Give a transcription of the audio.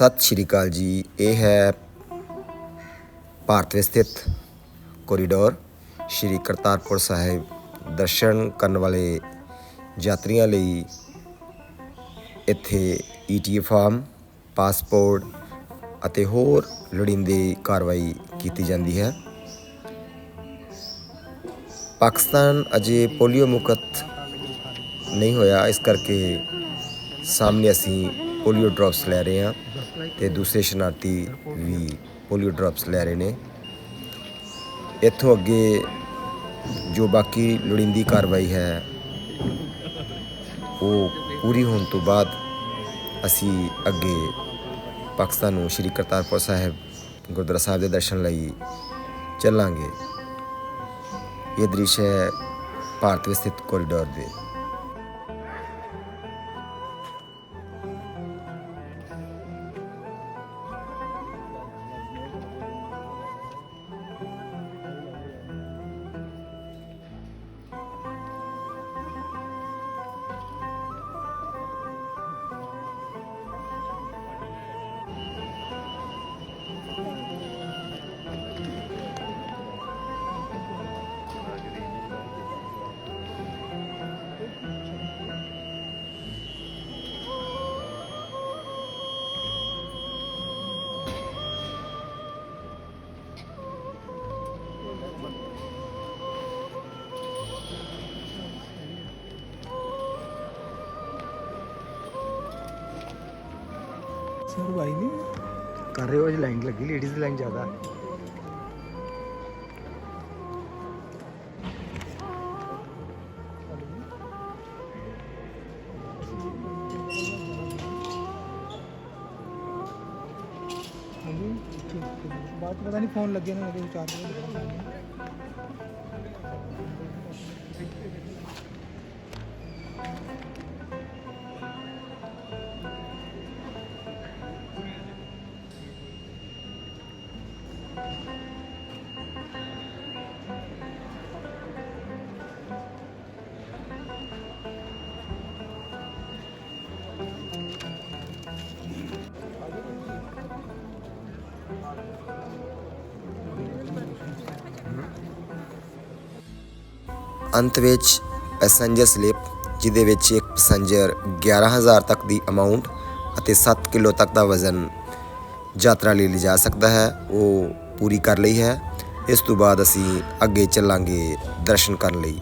ਸਤਿ ਸ਼੍ਰੀ ਅਕਾਲ ਜੀ। ਇਹ ਹੈ ਭਾਰਤ ਵਿੱਚ ਸਥਿਤ ਕੋਰੀਡੋਰ ਸ਼੍ਰੀ ਕਰਤਾਰਪੁਰ ਸਾਹਿਬ ਦਰਸ਼ਨ ਕਰਨ ਵਾਲੇ ਯਾਤਰੀਆਂ ਲਈ ਇੱਥੇ ਈਟੀ ਫਾਰਮ ਪਾਸਪੋਰਟ ਅਤੇ ਹੋਰ ਲੋੜੀਂਦੀ ਕਾਰਵਾਈ ਕੀਤੀ ਜਾਂਦੀ ਹੈ। ਪਾਕਿਸਤਾਨ ਅਜੇ ਪੋਲੀਓ ਮੁਕਤ ਨਹੀਂ ਹੋਇਆ। ਇਸ ਕਰਕੇ ਸਾਹਮਣੇ ਅਸੀਂ ਪੋਲੀਓ ਡ੍ਰੌਪਸ ਲੈ ਰਹੇ ਹਾਂ ਤੇ ਦੂਸਰੇ ਸ਼ਰਨਾਰਥੀ ਵੀ ਪੋਲੀਓ ਡ੍ਰੌਪਸ ਲੈ ਰਹੇ ਨੇ। ਇੱਥੋਂ ਅੱਗੇ ਜੋ ਬਾਕੀ ਲੋੜੀਂਦੀ ਕਾਰਵਾਈ ਹੈ, ਉਹ ਪੂਰੀ ਹੋਣ ਤੋਂ ਬਾਅਦ ਅਸੀਂ ਅੱਗੇ ਪਾਕਿਸਤਾਨ ਨੂੰ ਸ਼੍ਰੀ ਕਰਤਾਰਪੁਰ ਸਾਹਿਬ ਗੁਰਦੁਆਰਾ ਸਾਹਿਬ ਦੇ ਦਰਸ਼ਨ ਲਈ ਚੱਲਾਂਗੇ। ਇਹ ਦ੍ਰਿਸ਼ ਹੈ ਭਾਰਤ ਵਿੱਚ ਸਥਿਤ ਕੋਰੀਡੋਰ ਦੇ। ਸਰ ਨਹੀਂ। ਕਰ ਰਹੇ ਹੋ ਅੱਜ ਲਾਈਨ ਲੱਗੀ ਲੇਡੀਜ਼ ਦੀ ਲਾਈਨ ਜ਼ਿਆਦਾ। ਹਾਂਜੀ। ਬਾਅਦ 'ਚ ਪਤਾ ਨਹੀਂ, ਫੋਨ ਲੱਗੇ ਨਾ ਲੱਗੇ ਚਾਰ ਅੰਤ ਵਿੱਚ ਪੈਸੇਂਜਰ ਸਲਿੱਪ ਜਿਹਦੇ ਵਿੱਚ ਇੱਕ ਪੈਸੇਂਜਰ 11000 ਤੱਕ ਦੀ ਅਮਾਉਂਟ ਅਤੇ 7 ਕਿਲੋ ਤੱਕ ਦਾ ਵਜ਼ਨ ਯਾਤਰਾ ਲਈ ਲਿਜਾ ਸਕਦਾ ਹੈ, ਉਹ ਪੂਰੀ ਕਰ ਲਈ ਹੈ। ਇਸ ਤੋਂ ਬਾਅਦ ਅਸੀਂ ਅੱਗੇ ਚੱਲਾਂਗੇ ਦਰਸ਼ਨ ਕਰਨ ਲਈ।